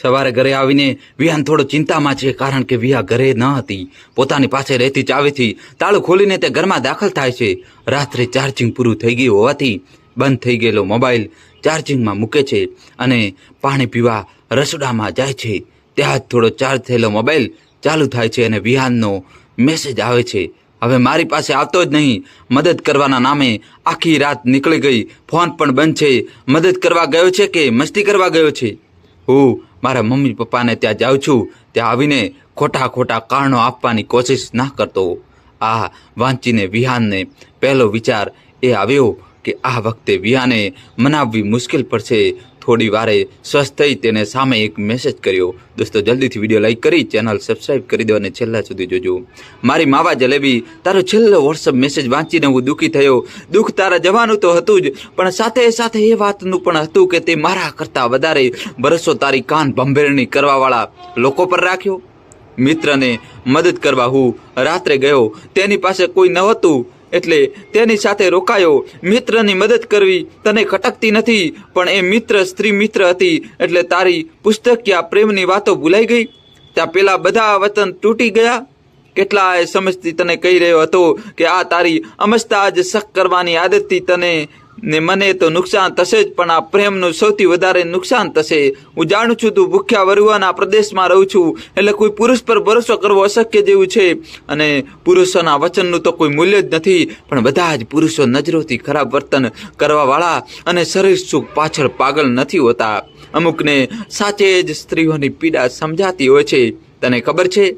સવારે ઘરે આવીને વિહાન થોડો ચિંતામાં છે, કારણ કે વિહા ઘરે ન હતી. પોતાની પાસે રહેતી ચાવીથી તાળું ખોલીને તે ઘરમાં દાખલ થાય છે. રાત્રે ચાર્જિંગ પૂરું થઈ ગયું હોવાથી બંધ થઈ ગયેલો મોબાઈલ ચાર્જિંગમાં મૂકે છે અને પાણી પીવા રસોડામાં જાય છે. ત્યાં જ થોડો ચાર્જ થયેલો મોબાઈલ ચાલુ થાય છે અને વિહાનનો મેસેજ આવે છે. હવે મારી પાસે આવતો જ નહીં. મદદ કરવાના નામે આખી રાત નીકળી ગઈ. ફોન પણ બંધ છે. મદદ કરવા ગયો છે કે મસ્તી કરવા ગયો છે? હું મારા મમ્મી પપ્પાને ત્યાં જાઉં છું, ત્યાં આવીને ખોટા ખોટા કારણો આપવાની કોશિશ ના કરતો. આ વાંચીને વિહાનને પહેલો વિચાર એ આવ્યો કે આ વખતે વિહાને મનાવવી મુશ્કેલ પડશે. થોડી વારે સ્વસ્થ થઈ તેને સામે એક મેસેજ કર્યો. દોસ્તો, જલ્દીથી વીડિયો લાઈક કરી ચેનલ સબસ્ક્રાઈબ કરી દો અને છેલ્લા સુધી જોજો. મારી માવા જલેબી, તારો છેલ્લો વોટ્સઅપ મેસેજ વાંચીને હું દુઃખી થયો. દુઃખ તારા જવાનું તો હતું જ, પણ સાથે સાથે એ વાતનું પણ હતું કે તે મારા કરતાં વધારે ભરસો તારી કાન ભંભેરણી કરવાવાળા લોકો પર રાખ્યો. મિત્રને મદદ કરવા હું રાત્રે ગયો. તેની પાસે કોઈ નહોતું એટલે તેની સાથે રોકાયો. મિત્રની મદદ કરવી તને ખટકતી નથી, પણ એ મિત્ર સ્ત્રી મિત્ર હતી, એટલે તારી પુસ્તકિયા પ્રેમની વાતો ભૂલાઈ ગઈ. ત્યાં પેલા બધા વતન તૂટી ગયા. કેટલાય સમજથી તને કહી રહ્યો હતો કે આ તારી અમસ્તા જ શક કરવાની આદતથી તને ને મને તો નુકસાન થશે જ, પણ આ પ્રેમનું સૌથી વધારે નુકસાન થશે. હું જાણું છું તું ભૂખ્યા વરુવાના પ્રદેશમાં રહું છું, એટલે કોઈ પુરુષ પર ભરોસો કરવો અશક્ય જેવું છે. અને પુરુષોના વચનનું તો કોઈ મૂલ્ય જ નથી, પણ બધા જ પુરુષો નજરોથી ખરાબ વર્તન કરવાવાળા અને શરીર સુખ પાછળ પાગલ નથી હોતા. અમુકને સાચે જ સ્ત્રીઓની પીડા સમજાતી હોય છે. તને ખબર છે?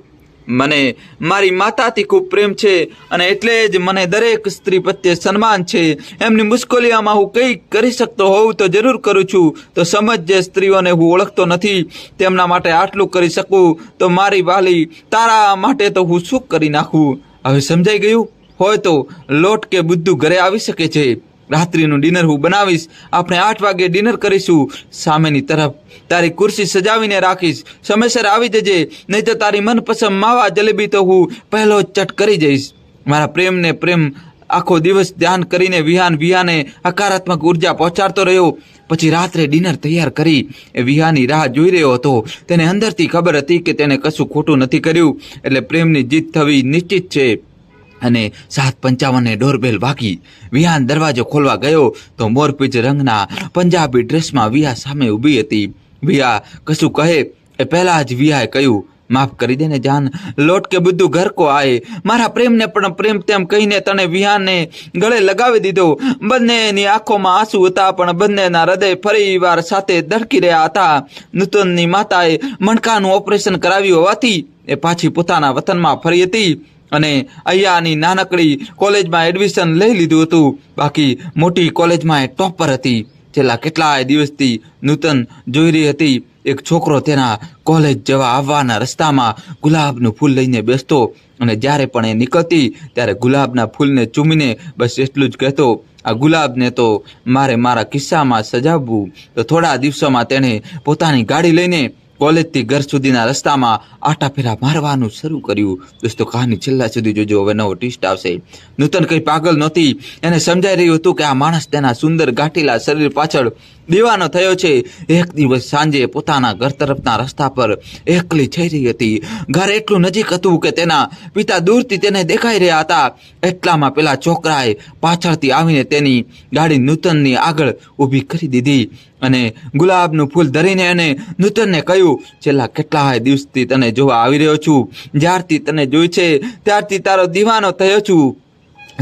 મને મારી માતાથી ખૂબ પ્રેમ છે અને એટલે જ મને દરેક સ્ત્રી પ્રત્યે સન્માન છે. એમની મુશ્કેલીઓમાં હું કંઈક કરી શકતો હોઉં તો જરૂર કરું છું. તો સમજ જે સ્ત્રીઓને હું ઓળખતો નથી, તેમના માટે આટલું કરી શકું તો મારી વાલી તારા માટે તો હું શું કરી નાખું? હવે સમજાઈ ગયું? હોય તો લોટ કે બુદ્ધુ ઘરે આવી શકે છે. રાત્રિનું ડિનર હું બનાવીશ. આપણે આઠ વાગે ડિનર કરીશું. સામેની તરફ તારી ખુરશી સજાવીને રાખીશ. સમયસર આવી જજે. નહીં તો તારી મનપસંદ માવા જલેબી તો હું પહેલો જ ચટ કરી જઈશ. મારા પ્રેમને પ્રેમ આખો દિવસ ધ્યાન કરીને વિહાન વિહાને હકારાત્મક ઊર્જા પહોંચાડતો રહ્યો. પછી રાત્રે ડિનર તૈયાર કરી. એ વિહાની રાહ જોઈ રહ્યો હતો. તેને અંદરથી ખબર હતી કે તેને કશું ખોટું નથી કર્યું. એટલે પ્રેમની જીત થવી નિશ્ચિત છે. અને સાત પંચાવને ડોરબેલ વાગી. વિહાન દરવાજો ખોલવા ગયો તો મોરપીચ રંગના પંજાબી ડ્રેસમાં વિયા સામે ઊભી હતી. વિયા કશું કહે એ પહેલા જ વિયાએ કહ્યું, માફ કરી દે ને જાન, લોટ કે બધું ઘર કો આએ મારા પ્રેમને પણ પ્રેમ તેમ કહીને તને વિહાને ગળે લગાવી દીધો. બંનેની આંખોમાં આંસુ હતા, પણ બંનેના હૃદય ફરી વાર સાથે ધડકી રહ્યા હતા. નૂતનની માતાએ મણકાનું ઓપરેશન કરાવ્યું હોવાથી એ પાછી પોતાના વતનમાં ફરી હતી. અને અહીંયાની નાનકડી કોલેજમાં એડમિશન લઈ લીધું હતું. બાકી મોટી કોલેજમાં એ ટોપર હતી, છેલ્લા કેટલાય દિવસથી નૂતન જોઈ રહી હતી. એક છોકરો તેના કોલેજ જવા આવવાના રસ્તામાં ગુલાબનું ફૂલ લઈને બેસતો અને જ્યારે પણ એ નીકળતી, ત્યારે ગુલાબના ફૂલને ચૂમીને બસ એટલું જ કહેતો, આ ગુલાબને તો મારે મારા કિસ્સામાં સજાવવું. તો થોડા દિવસોમાં તેણે પોતાની ગાડી લઈને કોલેજથી ઘર સુધીના રસ્તામાં આટાફેરા મારવાનું શરૂ કર્યું. દોસ્તો, કહાની છેલ્લા સુધી જોજો, હવે નવો ટ્વિસ્ટ આવશે. નૂતન કંઈ પાગલ નહોતી. એને સમજાઈ રહ્યું હતું કે આ માણસ તેના સુંદર ગાંઠીલા શરીર પાછળ દીવાનો થયો છે. એક દિવસ સાંજે પોતાના ઘર તરફના રસ્તા પર એકલી થઈ રહી હતી. ઘર એટલું નજીક હતું કે તેના પિતા દૂરથી તેને દેખાઈ રહ્યા હતા. એટલામાં પેલા છોકરાએ પાછળથી આવીને તેની ગાડી નૂતનની આગળ ઊભી કરી દીધી અને ગુલાબનું ફૂલ ધરીને એને નૂતનને કહ્યું, છેલ્લા કેટલાય દિવસથી તને જોવા આવી રહ્યો છું. જ્યારથી તને જોઈ છે, ત્યારથી તારો દીવાનો થયો છું.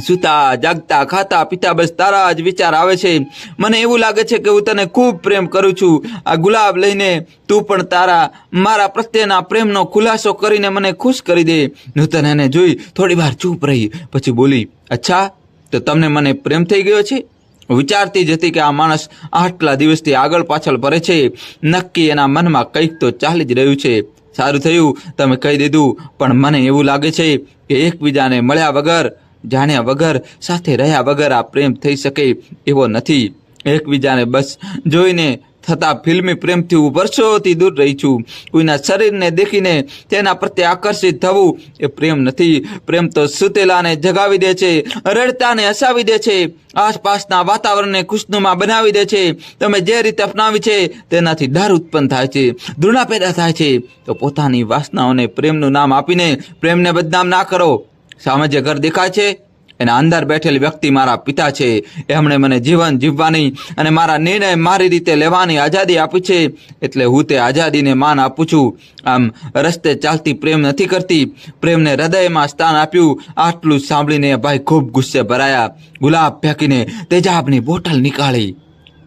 સૂતા, જાગતા, ખાતા, પીતા, બસ તારા જ વિચાર આવે છે. મને એવું લાગે છે કે હું તને ખૂબ પ્રેમ કરું છું. આ ગુલાબ લઈને તું પણ તારા, મારા પ્રત્યેના પ્રેમનો ખુલાસો કરીને મને ખુશ કરી દે. નૂતન એને જોઈ થોડી વાર ચૂપ રહી, પછી બોલી, અચ્છા, તો તમને મને પ્રેમ થઈ ગયો છે? વિચારતી જ હતી કે આ માણસ આટલા દિવસથી આગળ પાછળ ફરે છે. નક્કી એના મનમાં કંઈક તો ચાલી જ રહ્યું છે. સારું થયું, તમે કહી દીધું, પણ મને એવું લાગે છે કે એકબીજાને મળ્યા વગર જાણ્યા વગર, સાથે રહ્યા વગર આ પ્રેમ થઈ શકે એવો નથી. એકબીજાને બસ જોઈને થતા ફિલ્મી પ્રેમથી હું વર્ષોથી દૂર રહી છું. કોઈના શરીરને દેખીને તેના પ્રત્યે આકર્ષિત થવું એ પ્રેમ નથી. પ્રેમ તો સુતેલાને જગાવી દે છે, રડતાને હસાવી દે છે, આસપાસના વાતાવરણને ખુશનુમા બનાવી દે છે. તમે જે રીતે અપનાવી છે તેનાથી ડર ઉત્પન્ન થાય છે, ધૃણા પેદા થાય છે. તો પોતાની વાસનાઓને પ્રેમનું નામ આપીને પ્રેમને બદનામ ના કરો. સામે જે ઘર દેખાય છે. એના અંદર બેઠેલ વ્યક્તિ મારા પિતા છે. એમણે મને જીવન જીવવાની અને મારા નિર્ણય મારી રીતે લેવાની આઝાદી આપી છે. એટલે હું તે આઝાદીને માન આપું છું. આમ રસ્તે ચાલતી પ્રેમ નથી કરતી. પ્રેમને હૃદયમાં સ્થાન આપ્યું. આટલું સાંભળીને ભાઈ ખૂબ ગુસ્સે ભરાયા. ગુલાબ ફેંકીને તેજાબની બોટલ નીકાળી.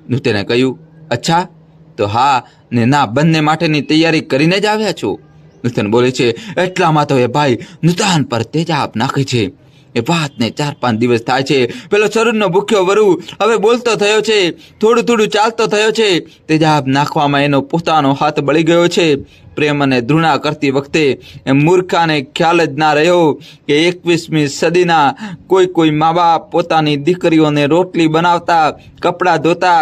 હું તેને કહ્યું, અચ્છા, તો હા ને ના બંને માટેની તૈયારી કરીને જ આવ્યા છો. નૂતન બોલે છે એટલામાં તો એ ભાઈ નૂતન પર તેજાબ નાખે છે. એ વાતને ચાર પાંચ દિવસ થાય છે. પેલો શરીરનો ભૂખ્યો વરુ હવે બોલતો થયો છે, થોડું થોડું ચાલતો થયો છે. તેજાબ નાખવામાં એનો પોતાનો હાથ બળી ગયો છે. પ્રેમ અને ધૃણા કરતી વખતે એ મૂર્ખાને ખ્યાલ જ ના રહ્યો કે એકવીસમી સદીના કોઈ કોઈ મા બાપ પોતાની દીકરીઓને રોટલી બનાવતા, કપડાં ધોતા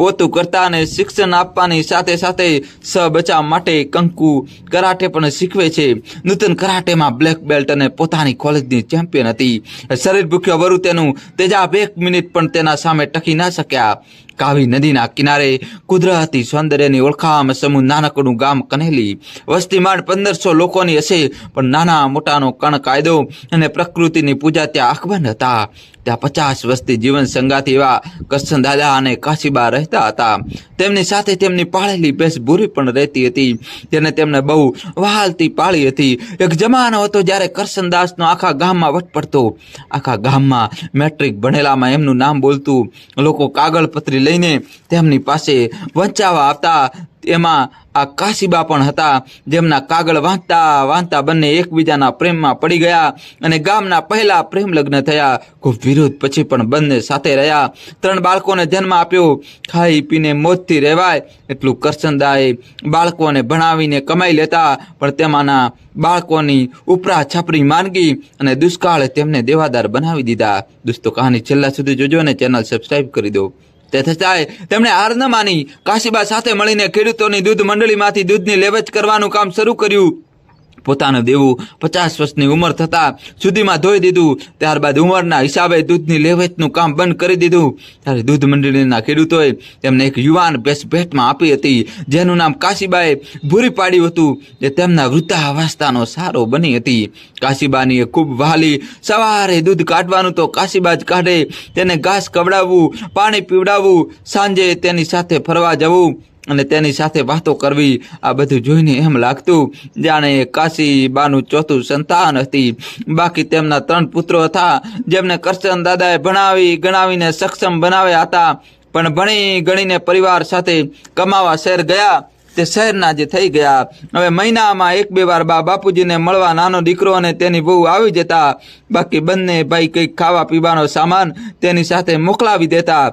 પોતું કરતા શિક્ષણ આપવાની સાથે સાથે સ બચાવ માટે કંકુ કરાટે પણ શીખવે છે. નૂતન કરાટેમાં બ્લેક બેલ્ટ અને પોતાની કોલેજની ચેમ્પિયન હતી. શરીર ભૂખ્યો વરુ તેનું તેજાબ એક મિનિટ પણ તેના સામે ટકી ના શક્યા. કાવી નદીના કિનારે કુદરતી સૌંદર્યની ઓળખામ સમૂહ નાનકડું ગામ કનેલી. વસ્તી માંડ પંદરસો લોકોની હશે, પણ નાના મોટાનો કણ કાયદો અને પ્રકૃતિની પૂજા ત્યાં આખબંધ હતા. ત્યાં પચાસ વસ્તી જીવન સંગાથી એવા કરશન દાદા અને કાશીબા રહેતા હતા. તેમની સાથે તેમની પાળેલી ભેંસ ભૂરી પણ રહેતી હતી તેને તેમને બહુ વહાલતી પાળી હતી. એક જમાનો હતો જ્યારે કરશનદાસનો આખા ગામમાં વટ પડતો. આખા ગામમાં મેટ્રિક ભણેલામાં એમનું નામ બોલતું. લોકો કાગળ પત્રી લઈને તેમની પાસે વંચાવા આવતા એમાં આ કાશીબા પણ હતા. જેમના કાગળ વાંચતા વાંચતા બંને એકબીજાના પ્રેમમાં પડી ગયા અને ગામના પહેલા પ્રેમ લગ્ન થયા. ખૂબ વિરોધ પછી પણ બંને સાથે રહ્યા. ત્રણ બાળકોને જન્મ આપ્યો. ખાઈ પીને મોજથી રહેવાય એટલું કરસનદાએ બાળકોને ભણાવીને કમાઈ લેતા. પણ તેમાંના બાળકોની ઉપરા છાપરી માનગી અને દુષ્કાળે તેમને દેવાદાર બનાવી દીધા. દોસ્તો, કહાની છેલ્લા સુધી જોજો અને ચેનલ સબસ્ક્રાઇબ કરી દો. તે છતાંય તેમણે હાર માની. કાશીબા સાથે મળીને ખેડૂતોની દૂધ મંડળીમાંથી દૂધની લેવચ કરવાનું કામ શરૂ કર્યું. પોતાનું દેવું પચાસ વર્ષની ઉંમર થતાં સુધીમાં ધોઈ દીધું. ત્યારબાદ ઉંમરના હિસાબે દૂધની લેવેચનું કામ બંધ કરી દીધું. ત્યારે દૂધ મંડળીના ખેડૂતોએ તેમને એક યુવાન ભેસ ભેટમાં આપી હતી, જેનું નામ કાશીબાએ ભૂરી પાડ્યું હતું, જે તેમના વૃદ્ધાવસ્થાનો સારો બની હતી. કાશીબાની ખૂબ વહાલી, સવારે દૂધ કાઢવાનું તો કાશીબા જ કાઢે, તેને ઘાસ કવડાવવું પાણી પીવડાવવું, સાંજે તેની સાથે ફરવા જવું. અને તેની સાથે વાતો કરવી આ બધું જોઈને એમ લાગતું, જાણે એ કાશીબાનું ચોથું સંતાન હતી. બાકી તેમના ત્રણ પુત્રો હતા, જેમને કરશન દાદાએ ભણાવી, ગણાવીને સક્ષમ બનાવ્યા હતા. પણ ભણી ગણીને પરિવાર સાથે કમાવા શહેર ગયા, તે શહેરના જે થઈ ગયા. હવે મહિનામાં એક બે વાર બા બાપુજીને મળવા નાનો દીકરો અને તેની બહુ આવી જતા. બાકી બંને ભાઈ કંઈક ખાવા પીવાનો સામાન તેની સાથે મોકલાવી દેતા.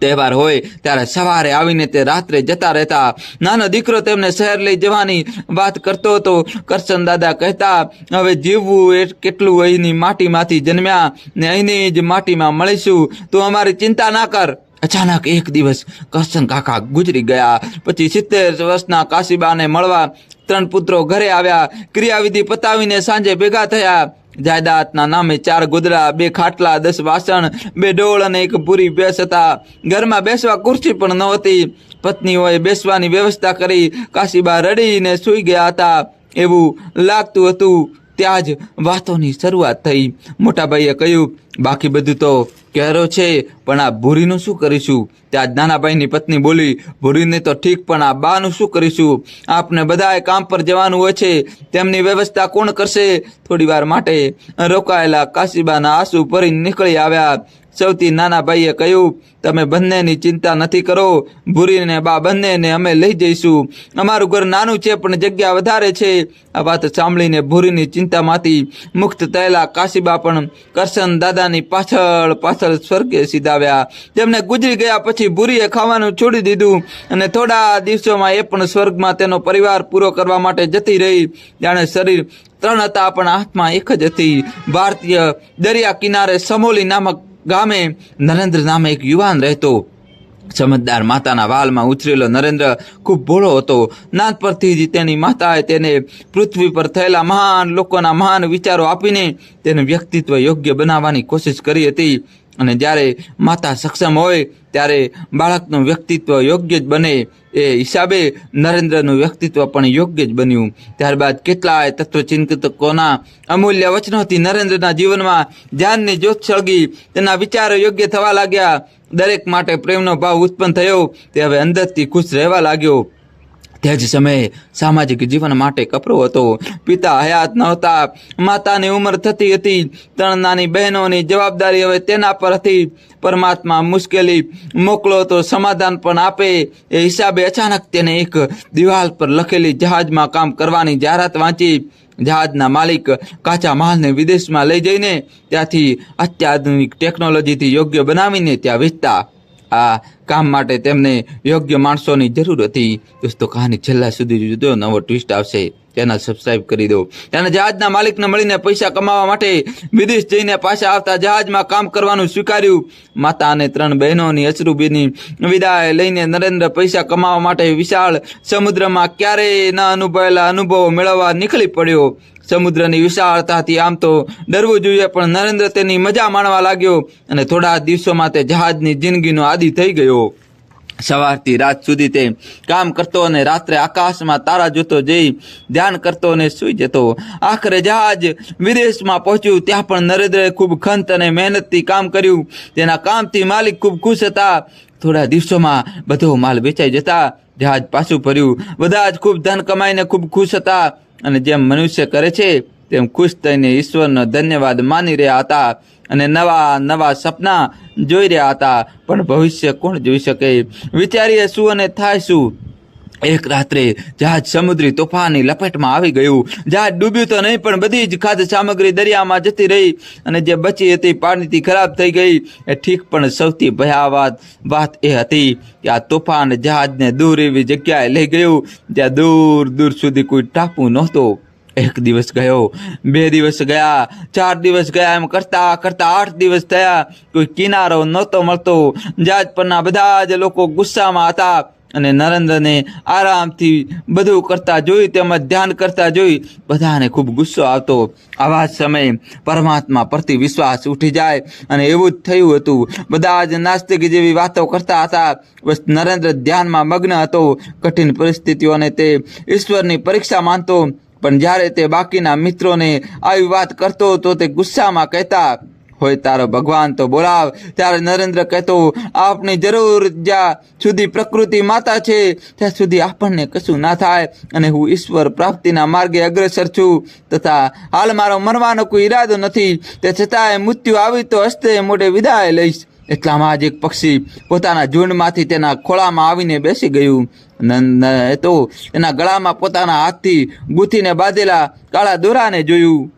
તહેવાર હોય, ત્યારે સવારે આવીને તે રાત્રે જતા રહેતા. નાનો દીકરો તેમને શહેર લઈ જવાની વાત કરતો હતો. કરશન દાદા કહેતા, હવે જીવવું એ કેટલું અહીંની માટીમાંથી જન્મ્યા ને અહીંની જ માટીમાં મળીશું. તું અમારી ચિંતા ના કર. અચાનક એક દિવસ કરશન કાકા ગુજરી ગયા. પછી સિત્તેર વર્ષના કાશીબાને મળવા ત્રણ પુત્રો ઘરે આવ્યા. ક્રિયાવિધિ પતાવીને સાંજે ભેગા થયા. જાયદાદના નામે ચાર ગોદડા, બે ખાટલા, દસ વાસણ, બે ડોળ અને એક પૂરી ભેંસ હતા ઘરમાં બેસવા ખુરશી પણ નહોતી પત્નીઓએ બેસવાની વ્યવસ્થા કરી કાશીબા રડીને સૂઈ ગયા હતા. એવું લાગતું હતું ત્યાં જ વાતોની શરૂઆત થઈ. મોટાભાઈએ કહ્યું, બાકી બધું તો કહેરો છે, પણ આ ભૂરીનું શું કરીશું? ત્યાં નાનાભાઈની પત્ની બોલી, ભૂરીને તો ઠીક, પણ આ બાનું શું કરીશું? આપને બધાએ કામ પર જવાનું હોય છે, તેમની વ્યવસ્થા કોણ કરશે? થોડી વાર માટે રોકાયેલા કાશીબાના આંસુ ભરી નીકળી આવ્યા. સૌથી નાના ભાઈએ કહ્યું, તમે બંનેની ચિંતા નથી કરો, ભૂરીને બા બંનેને અમે લઈ જઈશું. અમારું ઘર નાનું છે, પણ જગ્યા વધારે છે. આ વાત સાંભળીને ભૂરીની ચિંતામાંથી મુક્ત થયેલા કાશીબા પણ કરશન દાદાની પાછળ પાછળ સ્વર્ગે સીધાવ્યા. તેમને ગુજરી ગયા પછી ભૂરીએ ખાવાનું છોડી દીધું અને થોડા દિવસોમાં એ પણ સ્વર્ગમાં તેનો પરિવાર પૂરો કરવા માટે જતી રહી. જાણે શરીર ત્રણ હતા, પણ હાથમાં એક જ હતી. ભારતીય દરિયા કિનારે સમોલી નામક ગામે નરેન્દ્ર નામે એક યુવાન રહેતો. સમજદાર માતાના વાલમાં ઉછરેલો નરેન્દ્ર ખૂબ ભોળો હતો. નાનપણથી જ તેની માતાએ તેને પૃથ્વી પર થયેલા મહાન લોકોના મહાન વિચારો આપીને તેને વ્યક્તિત્વ યોગ્ય બનાવવાની કોશિશ કરી હતી. અને જ્યારે માતા સક્ષમ હોય, ત્યારે બાળકનું વ્યક્તિત્વ યોગ્ય જ બને એ હિસાબે નરેન્દ્રનું વ્યક્તિત્વ પણ યોગ્ય જ બન્યું. ત્યારબાદ કેટલાય તત્વચિંતકોના અમૂલ્ય વચનોથી નરેન્દ્રના જીવનમાં ધ્યાનની જ્યોત સળગી. તેના વિચારો યોગ્ય થવા લાગ્યા. દરેક માટે પ્રેમનો ભાવ ઉત્પન્ન થયો. તે હવે અંદરથી ખુશ રહેવા લાગ્યો. તે જ સમયે સામાજિક જીવન માટે કપરો હતો. પિતા હયાત નહોતા. માતાની ઉંમર થતી હતી. ત્રણ નાની બહેનોની જવાબદારી હવે તેના પર હતી પરમાત્મા મુશ્કેલી મોકલો તો સમાધાન પણ આપે. એ હિસાબે અચાનક તેને એક દિવાલ પર લખેલી જહાજમાં કામ કરવાની જાહેરાત વાંચી. જહાજના માલિક કાચા માલને વિદેશમાં લઈ જઈને ત્યાંથી અત્યાધુનિક ટેકનોલોજીથી યોગ્ય બનાવીને ત્યાં વેચતા. આ કામ માટે તેમને યોગ્ય માણસોની જરૂર હતી. દોસ્તો કહાની છેલ્લા સુધી જુદો નવો ટ્વિસ્ટ આવશે. ચેનલ સબસ્ક્રાઇબ કરી દો. અને જહાજના માલિકને મળીને પૈસા કમાવા માટે વિદેશ જઈને પાછા આવતા જહાજમાં કામ કરવાનું સ્વીકાર્યું. માતા અને ત્રણ બહેનોની અશ્રુબીની વિદાય લઈને નરેન્દ્ર પૈસા કમાવા માટે વિશાળ સમુદ્રમાં ક્યારેય ન અનુભવેલા અનુભવો મેળવવા નીકળી પડ્યો. સમુદ્રની વિશાળતાથી આમ તો ડરવું જોઈએ, પણ નરેન્દ્ર તેની મજા માણવા લાગ્યો અને થોડા દિવસોમાં તે જહાજની જિંદગીનો આદિ થઈ ગયો. સવારથી રાત સુધી તે કામ કરતો અને રાત્રે આકાશમાં તારા જોતો જઈ ધ્યાન કરતો અને સૂઈ જતો. આખરે જહાજ વિદેશમાં પહોંચ્યું, ત્યાં પણ નરેન્દ્રએ ખૂબ ખંત અને મહેનતથી કામ કર્યું. તેના કામથી માલિક ખૂબ ખુશ હતા. થોડા દિવસોમાં બધો માલ વેચાઈ જતા જહાજ પાછું ફર્યું. બધા જ ખૂબ ધન કમાઈને ખૂબ ખુશ હતા. અને જેમ મનુષ્ય કરે છે, તેમ ખુશ થઈને ઈશ્વરનો ધન્યવાદ માની રહ્યા હતા અને નવા નવા સપના જોઈ રહ્યા હતા. પણ ભવિષ્ય કોણ જોઈ શકે? વિચારીએ શું અને થાય શું? એક રાત્રે જહાજ સમુદ્રી તોફાનની લપેટમાં આવી ગયું જહાજ ડૂબ્યું તો નહીં, પણ બધી જ ખાદ્ય સામગ્રી દરિયામાં જતી રહી અને જે બચી હતી, પાણીથી ખરાબ થઈ ગઈ. એ ઠીક પણ સૌથી ભયાવાત વાત એ હતી કે આ તોફાન જહાજને દૂર એવી જગ્યાએ લઈ ગયું, જ્યાં દૂર દૂર સુધી કોઈ ટાપુ નહોતો. એક દિવસ ગયો, બે દિવસ ગયા, ચાર દિવસ ગયા, એમ કરતા કરતા આઠ દિવસ થયા, કોઈ કિનારો નહોતો મળતો. જહાજ પરના બધા જ લોકો ગુસ્સામાં હતા. અને નરેન્દ્રને આરામથી બધું કરતા જોઈ તેમજ ધ્યાન કરતા જોઈ બધાને ખૂબ ગુસ્સો આવતો. આવા સમયે પરમાત્મા પરથી વિશ્વાસ ઉઠી જાય અને એવું જ થયું હતું. બધા જ નાસ્તિક જેવી વાતો કરતા હતા. બસ નરેન્દ્ર ધ્યાનમાં મગ્ન હતો. કઠિન પરિસ્થિતિઓને તે ઈશ્વરની પરીક્ષા માનતો. પણ જ્યારે તે બાકીના મિત્રોને આવી વાત કરતો તો તે ગુસ્સામાં કહેતા હોય તારો ભગવાન તો બોલાવ. ત્યારે નરેન્દ્ર કહેતો, આપની જરૂર જ્યાં સુધી પ્રકૃતિ માતા છે, ત્યાં સુધી આપણને કશું ના થાય અને હું ઈશ્વર પ્રાપ્તિના માર્ગે અગ્રસર છું. તથા હાલ મારો મરવાનો કોઈ ઈરાદો નથી. તે છતાંય મૃત્યુ આવી તો હસ્તે મોઢે વિદાય લઈશ. એટલામાં જ એક પક્ષી પોતાના ઝુંડમાંથી તેના ખોળામાં આવીને બેસી ગયું. તો એના ગળામાં પોતાના હાથથી ગૂંથીને બાંધેલા કાળા દોરાને જોયું.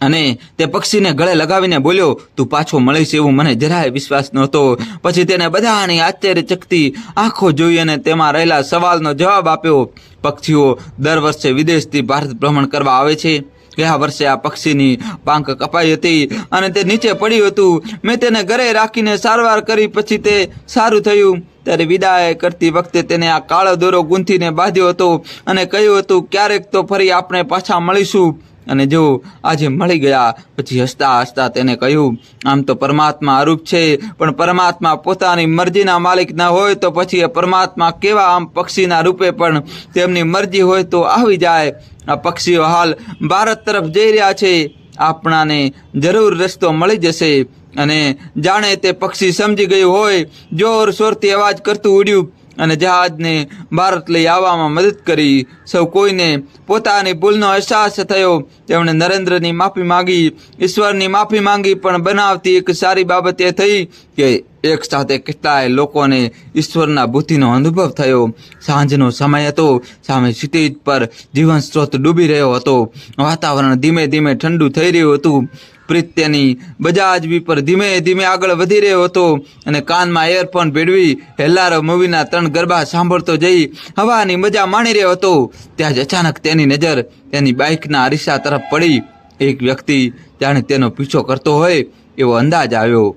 અને તે પક્ષીને ગળે લગાવીને બોલ્યો, તું પાછો મળીશ એવું મને જરાય વિશ્વાસ નહોતો. પછી તેને બધાની આશ્ચર્યચકતી આંખો જોઈ અને તેમાં રહેલા સવાલનો જવાબ આપ્યો, પક્ષીઓ દર વર્ષે વિદેશથી ભારત ભ્રમણ કરવા આવે છે. ગયા વર્ષે આ પક્ષીની પાંખ કપાઈ હતી અને તે નીચે પડ્યું હતું. મેં તેને ઘરે રાખીને સારવાર કરી, પછી તે સારું થયું. ત્યારે વિદાય કરતી વખતે તેને આ કાળો દોરો ગૂંથીને બાંધ્યો હતો અને કહ્યું હતું, ક્યારેક તો ફરી આપણે પાછા મળીશું. અને જો આજે મળી ગયા, પછી હસતા હસતા તેને કહ્યું, આમ તો પરમાત્મા અરૂપ છે, પણ પરમાત્મા પોતાની મરજીના માલિક ના હોય તો પછી એ પરમાત્મા કેવા આમ પક્ષીના રૂપે પણ તેમની મરજી હોય તો આવી જાય. આ પક્ષીઓ હાલ ભારત તરફ જઈ રહ્યા છે. આપણાને જરૂર રસ્તો મળી જશે અને જાણે તે પક્ષી સમજી ગયું હોય, જોર શોરથી અવાજ કરતું ઉડ્યું અને જહાજને ભારત લઈ આવવામાં મદદ કરી. સૌ કોઈને પોતાની ભૂલનો અહેસાસ થયો. તેમણે નરેન્દ્રની માફી માંગી. ઈશ્વરની માફી માંગી પણ બનાવતી એક સારી બાબત એ થઈ કે એક સાથે કેટલાય લોકોને ઈશ્વરના બુદ્ધિનો અનુભવ થયો. સાંજનો સમય હતો. સામે ક્ષિતિજ પર જીવન સ્ત્રોત ડૂબી રહ્યો હતો. વાતાવરણ ધીમે ધીમે ઠંડુ થઈ રહ્યું હતું. પ્રીત્યની બજાજવી પર ધીમે ધીમે આગળ વધી રહ્યો હતો અને કાનમાં એરફોન ભેળવી હેલ્લારો મૂવીના ત્રણ ગરબા સાંભળતો જઈ હવાની મજા માણી રહ્યો હતો. ત્યાં જ અચાનક તેની નજર તેની બાઇકના અરીસા તરફ પડી. એક વ્યક્તિ જાણે તેનો પીછો કરતો હોય એવો અંદાજ આવ્યો.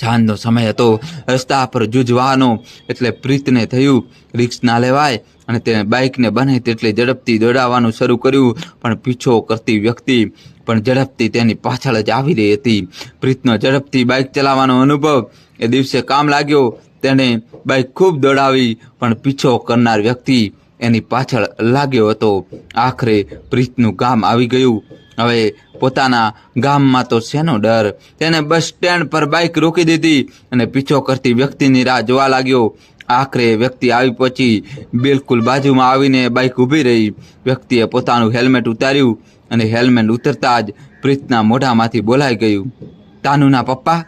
સાંજનો સમય હતો. રસ્તા પર જૂજવાનો એટલે પ્રીતને થયું રિક્સ ના લેવાય અને તેણે બાઇકને બને તેટલી ઝડપથી દોડાવવાનું શરૂ કર્યું. પણ પીછો કરતી વ્યક્તિ પણ ઝડપથી તેની પાછળ જ આવી રહી હતી. પ્રીતનો ઝડપથી બાઇક ચલાવવાનો અનુભવ. એ દિવસે કામ લાગ્યો. તેણે બાઇક ખૂબ દોડાવી, પણ પીછો કરનાર વ્યક્તિ એની પાછળ લાગ્યો હતો. આખરે પ્રીતનું ગામ આવી ગયું. હવે પોતાના ગામમાં તો શેનો ડર? તેને બસ સ્ટેન્ડ પર બાઇક રોકી દીધી અને પીછો કરતી વ્યક્તિની રાહ જોવા લાગ્યો. આખરે વ્યક્તિ આવી પહોંચી. બિલકુલ બાજુમાં આવીને બાઇક ઊભી રહી. વ્યક્તિએ પોતાનું હેલ્મેટ ઉતાર્યું. અને હેલ્મેટ ઉતરતા જ પ્રીતના મોઢામાંથી બોલાઈ ગયું. તાનુના પપ્પા,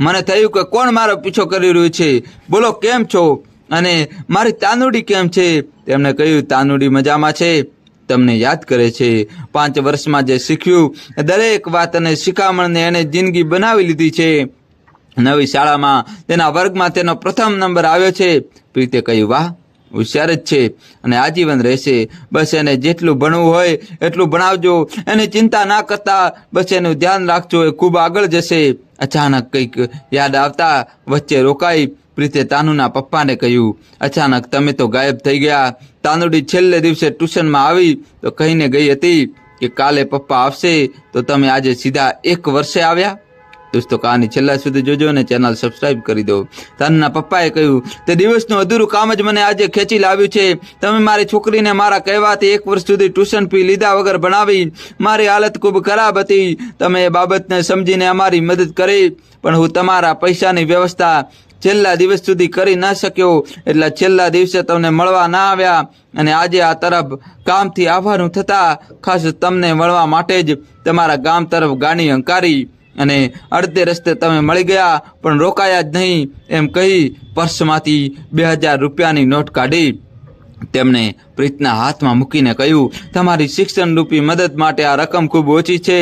મને થયું કે કોણ મારો પીછો કરી રહ્યું છે? બોલો, કેમ છો? અને મારી તાનુડી કેમ છે? તેમણે કહ્યું, તાનુડી મજામાં છે. તમને યાદ કરે છે. પાંચ વર્ષમાં જે શીખ્યું, દરેક વાત અને શિખામણને એણે જિંદગી બનાવી લીધી છે. નવી શાળામાં તેના વર્ગમાં તેનો પ્રથમ નંબર આવ્યો છે. પ્રીતે કહ્યું, વાહ! હોશિયાર જ છે અને આજીવન રહેશે. બસ એને જેટલું ભણવું હોય એટલું ભણાવજો. એની ચિંતા ના કરતા બસ એનું ધ્યાન રાખજો. એ ખૂબ આગળ જશે. અચાનક કંઈક યાદ આવતા વચ્ચે રોકાઈ પ્રીતે તાનુના પપ્પાને કહ્યું, અચાનક તમે તો ગાયબ થઈ ગયા. તાનુડી છેલ્લે દિવસે ટ્યુશનમાં આવી તો કહીને ગઈ હતી કે કાલે પપ્પા આવશે તો તમે આજે સીધા એક વર્ષે આવ્યા? દોસ્તો કહાની છેલ્લા સુધી જોજો અને ચેનલ સબસ્ક્રાઇબ કરી દો. તાનના પપ્પાએ કહ્યું, તે દિવસનું અધૂરું કામ જ મને આજે ખેંચી લાવ્યું છે. તમે મારી છોકરીને મારા કહેવાથી એક વર્ષ સુધી ટ્યુશન ફી લીધા વગર ભણાવી. મારી હાલત ખૂબ ખરાબ હતી. તમે એ બાબતને સમજીને અમારી મદદ કરી, પણ હું તમારા પૈસાની વ્યવસ્થા છેલ્લા દિવસ સુધી કરી ન શક્યો. એટલે છેલ્લા દિવસે તમને મળવા ના આવ્યા અને આજે આ તરફ કામથી આવવાનું થતાં ખાસ તમને મળવા માટે જ તમારા ગામ તરફ ગાડી હંકારી. અને અડધે રસ્તે તમે મળી ગયા, પણ રોકાયા જ નહીં એમ કહી પર્સમાંથી બે હજાર રૂપિયાની નોટ કાઢી. તેમણે પ્રીતના હાથમાં મૂકીને કહ્યું, તમારી શિક્ષણ રૂપી મદદ માટે આ રકમ ખૂબ ઓછી છે.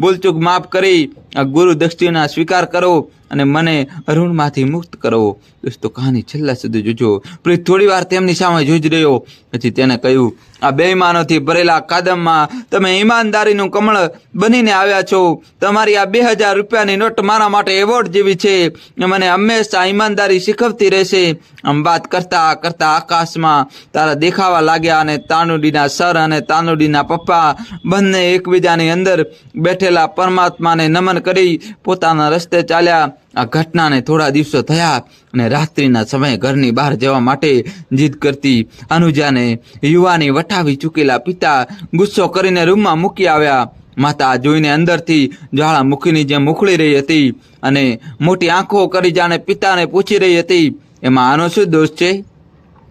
ભૂલચૂક માફ કરી, આ ગુરુ દક્ષિણા સ્વીકાર કરો અને મને અરુણમાંથી મુક્ત કરો. દોસ્તો, કહાની છેલ્લા સુધી જોજો. પ્રીત થોડી વાર તેમની સામે જોઈ રહ્યો. પછી તેને કહ્યું આ બેઈમાનોથી ભરેલા કાદમમાં તમે ઈમાનદારીનું કમળ બનીને આવ્યા છો. તમારી આ બે હજાર રૂપિયાની નોટ મારા માટે એવોર્ડ જેવી છે. મને હંમેશા ઈમાનદારી શીખવતી રહેશે. આમ વાત કરતા કરતા આકાશમાં તારા દેખાવા લાગ્યા અને તાનુડીના સર અને તાનુડીના પપ્પા બંને એકબીજાની અંદર બેઠેલા પરમાત્માને નમન કરી પોતાના રસ્તે ચાલ્યા. આ ઘટનાને થોડા દિવસો થયા. અને રાત્રિના સમયે ઘરની બહાર જવા માટે જીદ કરતી અનુજાને યુવાની વટાવી ચૂકેલા પિતા ગુસ્સો કરીને રૂમમાં મૂકી આવ્યા. માતા જોઈને અંદરથી જ્વાળામુખીની જેમ ઉખળી રહી હતી અને મોટી આંખો કરી જાણે પિતાને પૂછી રહી હતી, એમાં આનો શું દોષ છે?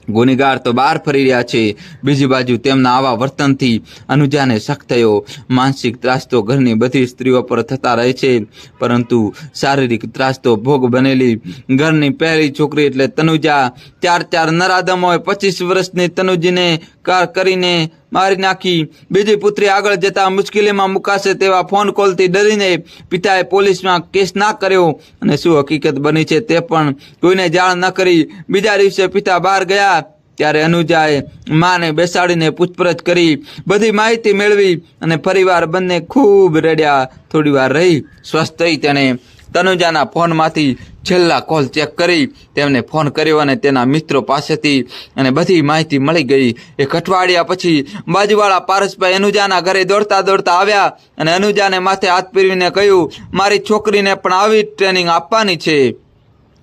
ગુનેગાર તો બહાર ફરી રહ્યા છે. બીજી બાજુ તેમના આવા વર્તનથી અનુજાને શક થયો. માનસિક ત્રાસ તો ઘરની બધી સ્ત્રીઓ પર થતા રહે છે, પરંતુ શારીરિક ત્રાસ તો ભોગ બનેલી ઘરની પહેલી છોકરી એટલે તનુજા. ચાર ચાર નરાધમોએ પચીસ વર્ષની તનુજીને કરીને મારી નાખી. બીજી પુત્રી આગળ જતા મુશ્કેલીમાં મુકાશે તેવા ફોન કોલથી ડરીને પિતાએ પોલીસમાં કેસ ના કર્યો. અને શું હકીકત બની છે તે પણ કોઈને જાણ ન કરી. બીજા દિવસે પિતા બહાર ગયા. ત્યારે અનુજાએ માને બેસાડીને પૂછપરછ કરી. બધી માહિતી મેળવી અને ફરીવાર બંને ખૂબ રડ્યા. થોડી વાર રહી. સ્વસ્થ થઈ તેણે. તનુજાના ફોનમાંથી છેલ્લા કોલ ચેક કરી તેમને ફોન કર્યો અને તેના મિત્રો પાસેથી અને બધી માહિતી મળી ગઈ. એક અઠવાડિયા પછી બાજુવાળા પારસભાઈ અનુજાના ઘરે દોડતા દોડતા આવ્યા અને અનુજાને માથે હાથ ફેરવીને કહ્યું, મારી છોકરીને પણ આવી ટ્રેનિંગ આપવાની છે.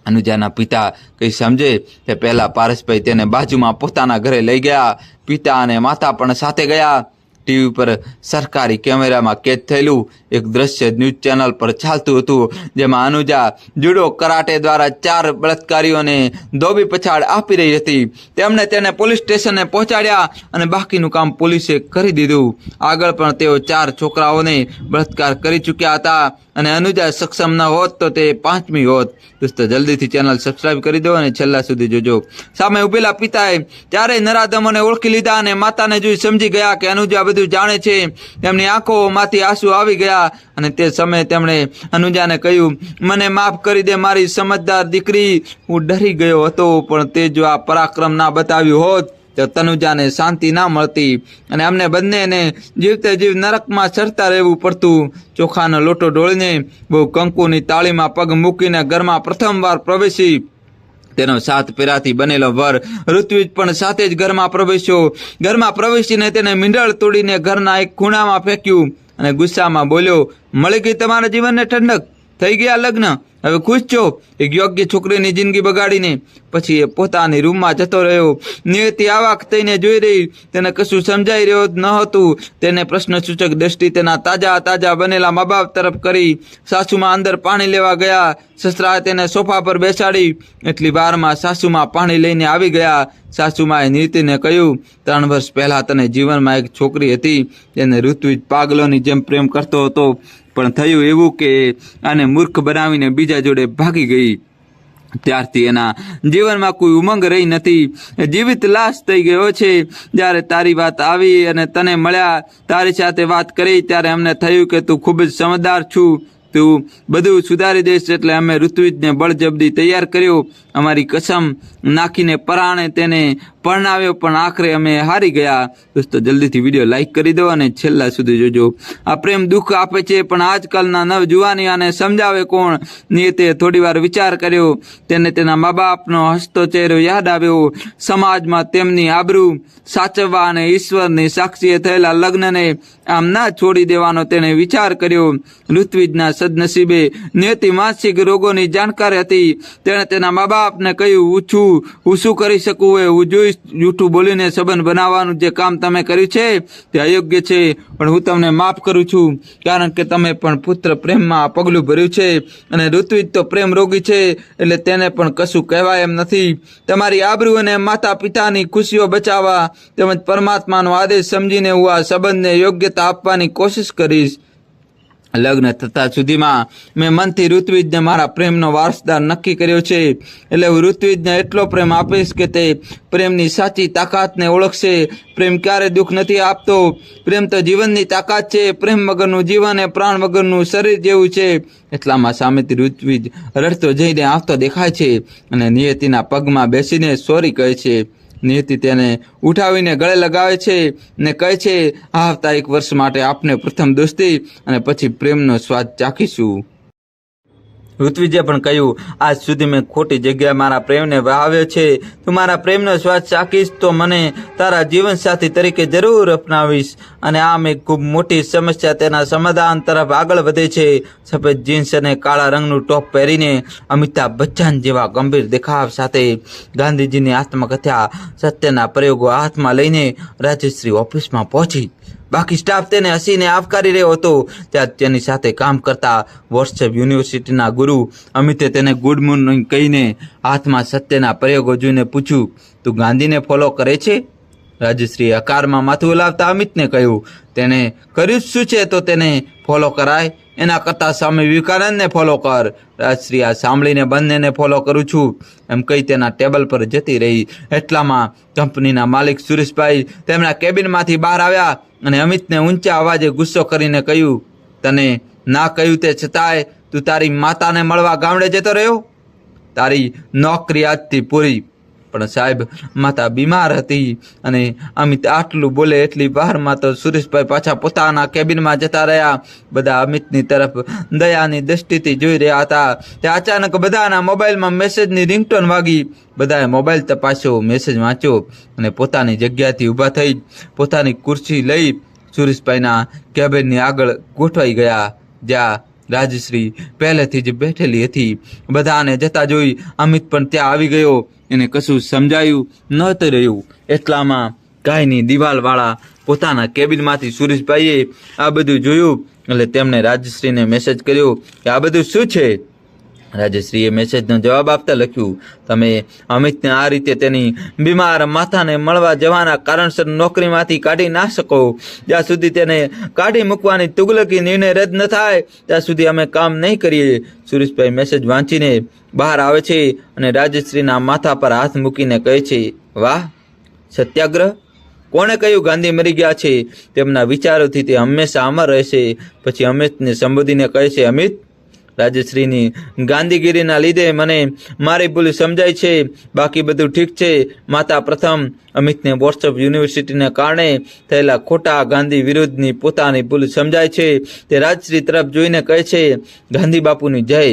અનુજાના પિતા કંઈ સમજે તે પહેલાં પારસભાઈ તેને બાજુમાં પોતાના ઘરે લઈ ગયા. પિતા અને માતા પણ સાથે ગયા. ટીવી પર સરકારી કેમેરામાં કેદ થયેલું એક દ્રશ્ય ન્યૂઝ ચેનલ પર ચાલતું હતું, જેમાં અનુજા જુડો કરાટે દ્વારા ચાર બળાત્કારીઓને ધોબી પછાડ આપી રહી હતી. તેમણે તેને પોલીસ સ્ટેશને પહોંચાડ્યા અને બાકીનું કામ પોલીસે કરી દીધું. આગળ પણ તેઓ ચાર છોકરાઓને બળાત્કાર કરી ચૂક્યા હતા અને અનુજા સક્ષમ ન હોત તો તે પાંચમી હોત. દોસ્તો, જલ્દીથી ચેનલ સબસ્ક્રાઇબ કરી દો અને છેલ્લા સુધી જોજો. સામે ઉભેલા પિતાએ ચારેય નરાધમોને ઓળખી લીધા અને માતાને જોઈ સમજી ગયા કે અનુજા બધું જાણે છે. એમની આંખોમાંથી આંસુ આવી ગયા અને તે સમયે તેમણે અનુજાને કહ્યું, મને માફ કરી દે મારી સમજદાર દીકરી. હું ડરી ગયો હતો, પણ તે જો આ પરાક્રમ ના બતાવ્યું હોત, તો તનુજાને શાંતિ ના મળતી. અને અમને બંનેને જીવતે જીવ નરકમાં ચડતા રહેવું પડતું. ચોખાનો લોટો ઢોળીને બહુ કંકુની તાળીમાં પગ મૂકીને ઘરમાં પ્રથમવાર પ્રવેશી. તેનો સાત પેરાથી બનેલો વર ઋત્વિજ પણ સાથે જ ઘરમાં પ્રવેશ્યો. ઘરમાં પ્રવેશીને તેને મીંડળ તોડીને ઘરના એક ખૂણામાં ફેંક્યું અને ગુસ્સામાં બોલ્યો, મળી ગઈ તમારા જીવનને ઠંડક. થઈ ગયા લગ્ન. હવે ખુશ છો? એક યોગ્ય છોકરીની જિંદગી બગાડીને પછી એ પોતાની રૂમમાં જતો રહ્યો. નિયતિ આવાક થઈને જોઈ રહી. તેને કશું સમજાઈ રહ્યો ન હતું. તેને પ્રશ્ન સૂચક દ્રષ્ટિ તેના તાજા તાજા બનેલા મા બાપ તરફ કરી સાસુમાં અંદર પાણી લેવા ગયા. સસરા તેને સોફા પર બેસાડી. એટલી વારમાં સાસુમાં પાણી લઈને આવી ગયા. સાસુમાએ નીતિને કહ્યું, ત્રણ વર્ષ પહેલા તને જીવનમાં એક છોકરી હતી. તેને ઋત્વિજ પાગલોની જેમ પ્રેમ કરતો હતો. પણ થયું એવું કે આને મૂર્ખ બનાવીને બીજા જોડે ભાગી ગઈ. ત્યારથી એના જીવનમાં કોઈ ઉમંગ રહી નથી. જીવિત લાશ થઈ ગયો છે. જ્યારે તારી વાત આવી અને તને મળ્યા, તારી સાથે વાત કરી, ત્યારે અમને થયું કે તું ખૂબ જ સમજદાર છું. તું બધું સુધારી દઈશ એટલે અમે ઋત્વિજને બળજબદી તૈયાર કર્યો. અમારી કસમ નાખીને પરાણે તેને પરણાવ્યો, પણ આખરે અમે હારી ગયા. દોસ્તો, જલ્દીથી વીડિયો લાઈક કરી દો અને છેલ્લા સુધી જોજો. આ પ્રેમ દુઃખ આપે છે, પણ આજકાલના નવ જુવાની આને સમજાવે કોણ? નિયતે થોડી વાર વિચાર કર્યો. તેને તેના મા બાપનો હસતો ચહેરો યાદ આવ્યો. સમાજમાં તેમની આબરૂ સાચવવા અને ઈશ્વરની સાક્ષીએ થયેલા લગ્નને આમ ના છોડી દેવાનો તેણે વિચાર કર્યો. ઋત્વિજના સદનસીબે નિયતિ માનસિક રોગોની જાણકારી હતી. તેણે તેના મા બાપને કહ્યું હું હું શું કરી શકું? એ હું જોઈશ. જૂઠું બોલીને સંબંધ બનાવવાનું જે કામ તમે કર્યું છે, તે અયોગ્ય છે, પણ હું તમને માફ કરું છું, કારણ કે તમે પણ પુત્ર પ્રેમમાં પગલું ભર્યું છે અને ઋત્વિજ તો પ્રેમ રોગી છે, એટલે તેને પણ કશું કહેવાય એમ નથી. તમારી આબરૂ અને માતા પિતાની ખુશીઓ બચાવવા તેમજ પરમાત્માનો આદેશ સમજીને હું આ સંબંધને યોગ્યતા આપવાની કોશિશ કરીશ. લગ્ન થતા સુધીમાં મેં મનથી ઋત્વિજને મારા પ્રેમનો વારસદાર નક્કી કર્યો છે. એટલે હું ઋત્વિજને એટલો પ્રેમ આપીશ કે તે પ્રેમની સાચી તાકાતને ઓળખશે. પ્રેમ ક્યારે દુઃખ નથી આપતો. પ્રેમ તો જીવનની તાકાત છે. પ્રેમ વગરનું જીવન એ પ્રાણ વગરનું શરીર જેવું છે. એટલામાં સામેથી ઋત્વિજ રડતો જઈને આવતો દેખાય છે અને નિયતિના પગમાં બેસીને સોરી કહે છે. નિયતિ તેને ઉઠાવીને ગળે લગાવે છે ને કહે છે, આવતા એક વર્ષ માટે આપને પ્રથમ દોસ્તી અને પછી પ્રેમનો સ્વાદ ચાખીશું. ઋત્વિજે પણ કહ્યું, આજ સુધી મેં ખોટી જગ્યાએ મારા પ્રેમને વહાવ્યો છે. તું મારા પ્રેમનો શ્વાસ ચાખીશ તો મને તારા જીવનસાથી તરીકે જરૂર અપનાવીશ. અને આમ એક ખૂબ મોટી સમસ્યા તેના સમાધાન તરફ આગળ વધે છે. સફેદ જીન્સ અને કાળા રંગનું ટોપ પહેરીને અમિતાભ બચ્ચન જેવા ગંભીર દેખાવ સાથે ગાંધીજીની આત્મકથા સત્યના પ્રયોગો હાથમાં લઈને રાજશ્રી ઓફિસમાં પહોંચી બાકી સ્ટાફ તેને હસીને આવકારી રહ્યો હતો. ત્યાં તેની સાથે કામ કરતા વોટ્સએપ યુનિવર્સિટીના ગુરુ અમિતે તેને ગુડ મોર્નિંગ કહીને હાથમાં સત્યના પ્રયોગો જોઈને પૂછ્યું, તું ગાંધીને ફોલો કરે છે? રાજશ્રીએ અકારમાં માથું હલાવતા અમિતને કહ્યું, તેણે કર્યું શું છે તો તેને ફોલો કરાય? એના કરતાં સ્વામી વિવેકાનંદને ફોલો કર. રાજશ્રી આ સાંભળીને બંનેને ફોલો કરું છું. એમ કહી તેના ટેબલ પર જતી રહી. એટલામાં કંપનીના માલિક સુરેશભાઈ તેમના કેબિનમાંથી બહાર આવ્યા. અને અમિતને ઊંચા અવાજે ગુસ્સો કરીને કહ્યું, તને ના કહ્યું તે છતાંય તું તારી માતાને મળવા ગામડે જતો રહ્યો? તારી નોકરી આજથી પૂરી પણ સાહેબ, માતા બીમાર હતી અને અમિત આટલું બોલે એટલી વારમાં તો સુરેશભાઈ પાછા પોતાના કેબિનમાં જતા રહ્યા. બધા અમિતની તરફ દયાની દ્રષ્ટિથી જોઈ રહ્યા હતા તે અચાનક બધાના મોબાઈલમાં મેસેજની રિંગટોન વાગી. બધાએ મોબાઈલ તપાસ્યો મેસેજ વાંચ્યો અને પોતાની જગ્યાથી ઊભા થઈ, પોતાની ખુરશી લઈ સુરેશભાઈના કેબિનની આગળ ગોઠવાઈ ગયા. જ્યાં રાજશ્રી પહેલેથી જ બેઠેલી હતી. બધાને જતા જોઈ અમિત પણ ત્યાં આવી ગયો. એને કશું સમજાયું નહોતું રહ્યું. એટલામાં ગાયની દિવાલવાળા પોતાના કેબિનમાંથી સુરેશભાઈએ આ બધું જોયું. એટલે તેમણે રાજશ્રીને મેસેજ કર્યો કે આ બધું શું છે? રાજશ્રીએ મેસેજનો જવાબ આપતા લખ્યું, તમે અમિતને આ રીતે તેની બીમાર માથાને મળવા જવાના કારણસર નોકરીમાંથી કાઢી ના શકો. જ્યાં સુધી તેને કાઢી મૂકવાની તુગલકી નિર્ણય રદ ન થાય, ત્યાં સુધી અમે કામ નહીં કરીએ. સુરેશભાઈ મેસેજ વાંચીને બહાર આવે છે અને રાજશ્રીના માથા પર હાથ મૂકીને કહે છે, વાહ, સત્યાગ્રહ? કોણે કહ્યું ગાંધી મરી ગયા છે? તેમના વિચારોથી તે હંમેશા અમર રહેશે. પછી અમિતને સંબોધીને કહે છે, અમિત રાજશ્રીની ગાંધીગીરીના લીધે મને મારી ભૂલ સમજાય છે. બાકી બધું ઠીક છે. માતા પ્રથમ અમિતને વોટ્સઅપ યુનિવર્સિટીના કારણે થયેલા ખોટા ગાંધી વિરુદ્ધની પોતાની ભૂલ સમજાય છે. તે રાજશ્રી તરફ જોઈને કહે છે, ગાંધી બાપુની જય.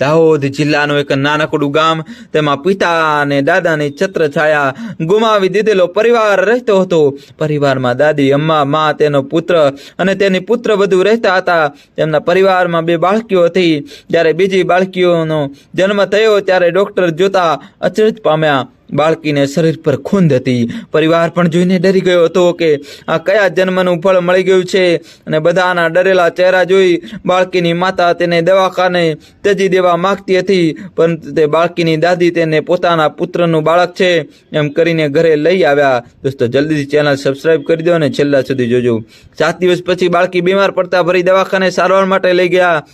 દાહોદ જિલ્લાનું એક નાનકડું ગામ તેમાં પિતા અને દાદાની છત્ર છાયા ગુમાવી દીધેલો પરિવાર રહેતો હતો. પરિવારમાં દાદી, અમ્મા, મા, તેનો પુત્ર અને તેની પુત્ર બધું રહેતા હતા. તેમના પરિવારમાં બે બાળકીઓ હતી. જ્યારે બીજી બાળકીઓનો જન્મ થયો ત્યારે ડૉક્ટર જોતા અચરજ પામ્યા. બાળકીને શરીર પર ખૂંદ હતી. પરિવાર પણ જોઈને ડરી ગયો હતો કે આ કયા જન્મનું ફળ મળી ગયું છે? અને બધાના ડરેલા ચહેરા જોઈ બાળકીની માતા તેને દવાખાને તજી દેવા માગતી હતી, પરંતુ તે બાળકીની દાદી તેને પોતાના પુત્રનું બાળક છે એમ કરીને ઘરે લઈ આવ્યા. દોસ્તો, જલ્દીથી ચેનલ સબસ્ક્રાઈબ કરી દો અને છેલ્લા સુધી જોજો. સાત દિવસ પછી બાળકી બીમાર પડતા ભરી દવાખાને સારવાર માટે લઈ ગયા.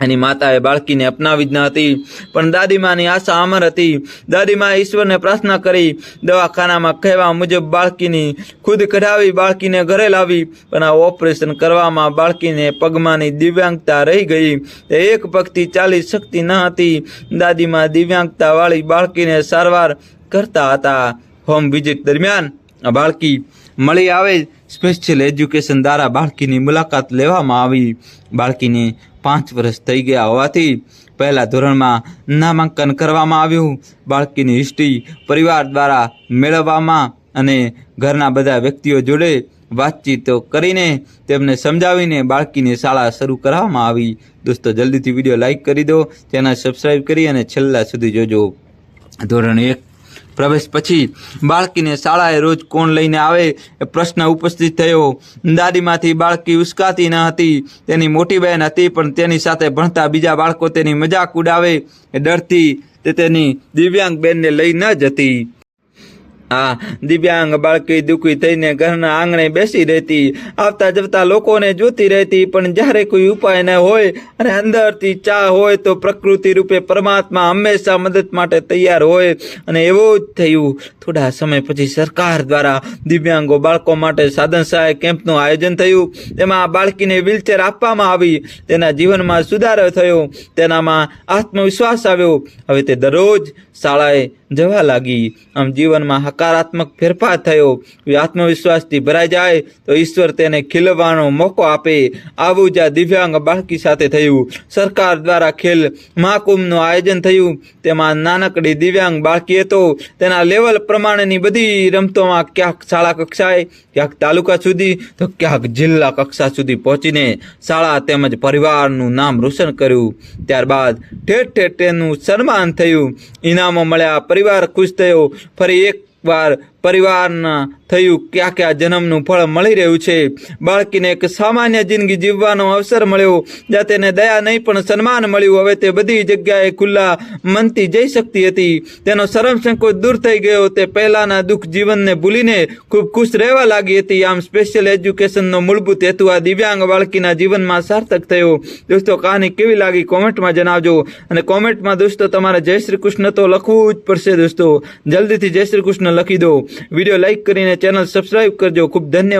એની માતાએ બાળકીને અપનાવી જ ન હતી. પણ દાદીમાની આશા અમર હતી. દાદીમાએ ઈશ્વરને પ્રાર્થના કરી, દવાખાનામાં કહેવા મુજબ બાળકીની ખુદ કઢાવી, બાળકીને ઘરે લાવી, પણ આ ઓપરેશન કરવામાં બાળકીને પગમાંની દિવ્યાંગતા રહી ગઈ. તે એક પગથી ચાલી શકતી ન હતી. દાદીમાં દિવ્યાંગતાવાળી બાળકીને સારવાર કરતા હતા. હોમ વિઝિટ દરમિયાન આ બાળકી મળી આવે સ્પેશિયલ એજ્યુકેશન દ્વારા બાળકીની મુલાકાત લેવામાં આવી. બાળકીને પાંચ વર્ષ થઈ ગયા હોવાથી પહેલા ધોરણમાં નામાંકન કરવામાં આવ્યું. બાળકીની હિસ્ટ્રી પરિવાર દ્વારા મેળવવામાં અને ઘરના બધા વ્યક્તિઓ જોડે વાતચીતો કરીને તેમને સમજાવીને બાળકીની શાળા શરૂ કરવામાં આવી. દોસ્તો, જલ્દીથી વીડિયો લાઈક કરી દો, ચેનલ સબસ્ક્રાઈબ કરી અને છેલ્લા સુધી જોજો. ધોરણ એક પ્રવેશ પછી બાળકીને શાળાએ રોજ કોણ લઈને આવે એ પ્રશ્ન ઉપસ્થિત થયો. દાદીમાંથી બાળકી ઉશ્કાતી ન હતી. તેની મોટી બહેન હતી, પણ તેની સાથે ભણતા બીજા બાળકો તેની મજાક ઉડાવે. એ ડરથી તે તેની દિવ્યાંગ બેનને લઈ ન જતી. આ દિવ્યાંગ બાળકી દુઃખી થઈને ઘરના આંગણે બેસી રહેતી. આવતા જતા લોકોને જોતી રહેતી, પણ જ્યારે કોઈ ઉપાય ન હોય, અને અંદરથી ચા હોય તો પ્રકૃતિ રૂપે પરમાત્મા હંમેશા મદદ માટે તૈયાર હોય, અને એવું જ થયું. થોડા સમય પછી સરકાર દ્વારા દિવ્યાંગો બાળકો માટે સાધન સહાય કેમ્પનું આયોજન થયું. તેમાં આ બાળકીને વ્હીલચેર આપવામાં આવી. તેના જીવનમાં સુધારો થયો. તેનામાં આત્મવિશ્વાસ આવ્યો. હવે તે દરરોજ શાળાએ જવા લાગી. આમ જીવનમાં હકારાત્મક ફેરફાર થયો. આત્મવિશ્વાસથી ભરાઈ જાય, તો ઈશ્વર તેને ખીલવાનો મોકો આપે. આવું જ આ દિવ્યાંગ બાળકી સાથે થયું. સરકાર દ્વારા ખેલ મહાકુંભનું આયોજન થયું. તેમાં નાનકડી દિવ્યાંગ બાળકી હતો. તેના લેવલ પ્રમાણેની બધી રમતોમાં ક્યાંક શાળા કક્ષાએ, ક્યાંક તાલુકા સુધી, તો ક્યાંક જિલ્લા કક્ષા સુધી પહોંચીને શાળા તેમજ પરિવારનું નામ રોશન કર્યું. ત્યારબાદ ઠેર ઠેર તેનું સન્માન થયું. ઇનામો મળ્યા, પરિવાર ખુશ થયો. ફરી એક વાર પરિવારના થયું, ક્યાં ક્યાં જન્મનું ફળ મળી રહ્યું છે? બાળકીને એક સામાન્ય જિંદગી જીવવાનો અવસર મળ્યો જ્યાં તેને દયા નહીં, પણ સન્માન મળ્યું. હવે તે બધી જગ્યાએ ખુલ્લા મનથી જઈ શકતી હતી. તેનો શરમ સંકોચ દૂર થઈ ગયો. તે પહેલાના દુઃખ જીવનને ભૂલીને ખૂબ ખુશ રહેવા લાગી હતી. આમ સ્પેશિયલ એજ્યુકેશનનો મૂળભૂત હેતુ આ દિવ્યાંગ બાળકીના જીવનમાં સાર્થક થયો. દોસ્તો, કહાની કેવી લાગી કોમેન્ટમાં જણાવજો. અને કોમેન્ટમાં દોસ્તો, તમારે જય શ્રી કૃષ્ણ તો લખવું જ પડશે દોસ્તો. જલ્દીથી જય શ્રી કૃષ્ણ લખી દો. વીડિયો લાઈક કરીને ચેનલ સબસ્ક્રાઈબ કરજો. ખૂબ ધન્યવાદ.